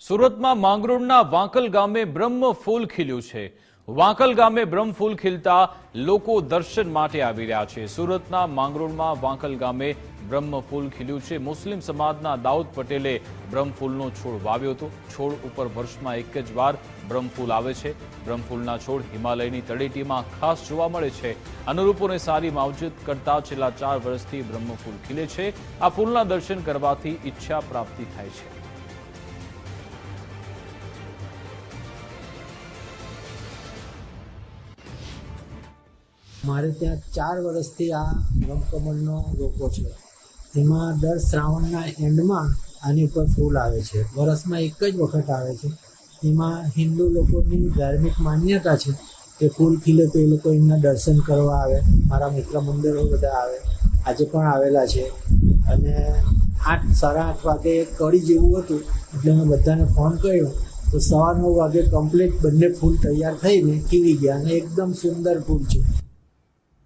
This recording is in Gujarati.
સુરતમાં માંગરોળના વાંકલ ગામે બ્રહ્મ ફૂલ ખીલ્યું છે. વાંકલ ગામે બ્રહ્મ ફૂલ ખીલતા લોકો દર્શન માટે આવી રહ્યા છે. સુરતના માંગરોળમાં વાંકલ ગામે બ્રહ્મ ફૂલ ખીલ્યું છે. મુસ્લિમ સમાજના દાઉદ પટેલે બ્રહ્મફૂલનો છોડ વાવ્યો હતો. છોડ ઉપર વર્ષમાં એક જ વાર બ્રહ્મફૂલ આવે છે. બ્રહ્મફૂલના છોડ હિમાલયની તળેટીમાં ખાસ જોવા મળે છે. અનુરૂપોને સારી માવજત કરતા છેલ્લા ચાર વર્ષથી બ્રહ્મફૂલ ખીલે છે. આ ફૂલના દર્શન કરવાથી ઈચ્છા પ્રાપ્તિ થાય છે. મારે ત્યાં ચાર વર્ષથી આ રમકમળનો રોપો છે. એમાં દર શ્રાવણના એન્ડમાં આની ઉપર ફૂલ આવે છે. વર્ષમાં એક જ વખત આવે છે. એમાં હિન્દુ લોકોની ધાર્મિક માન્યતા છે કે ફૂલ ખીલે તો એ લોકો એમના દર્શન કરવા આવે. મારા મિત્ર મંદિરો બધા આવે. આજે પણ આવેલા છે. અને આઠ, સાડા આઠ વાગે કડી જેવું હતું એટલે મેં બધાને ફોન કર્યો. તો સવા નવ વાગે કમ્પ્લીટ બંને ફૂલ તૈયાર થઈને ખીલી ગયા અને એકદમ સુંદર ફૂલ છે.